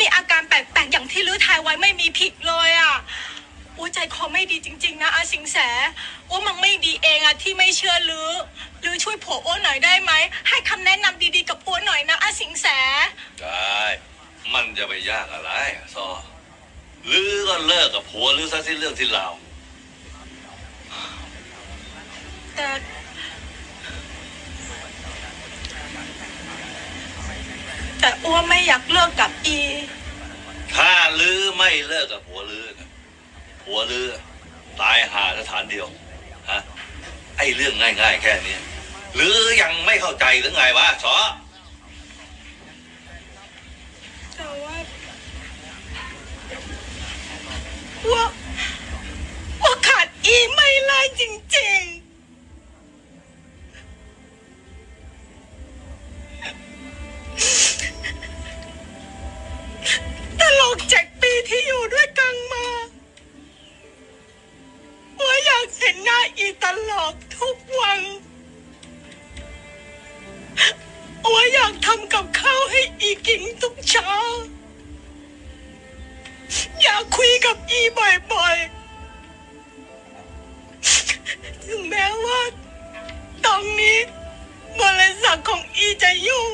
มีอาการแปลกๆอย่างที่ลือทายไว้ไม่มีผิดเลยอะอ้วใจคอไม่ดีจริง ๆ นะอาสิงแสอ้วมันไม่ดีเองอะที่ไม่เชื่อลือลือช่วยผัวอ้วหน่อยได้ไหมให้คำแนะนำดีๆกับอ้วหน่อยนะอาสิงแสได้มันจะไปยากอะไรซอหรือก็เลิกกับผัวหรือซะที่เรื่องที่เราแต่ แต่อ้วไม่อยากเลิกกับอี ถ้าลือไม่เลิกกับผัวลือนะผัวลือ ตายหาสถานเดียวฮะไอ้เรื่องง่าย ๆ แค่เนี้ยหรือยังไม่เข้าใจหรือไงวะสอแต่ว่าว่าว่ เห็นหน้าอีตลอดทุกวันอัวอยากทำกับข้าวให้อีกินทุกเช้า อยากคุยกับอีบ่อยๆ ถึงแม้ว่า ตอนนี้บริษัทของอีจะยุ่ง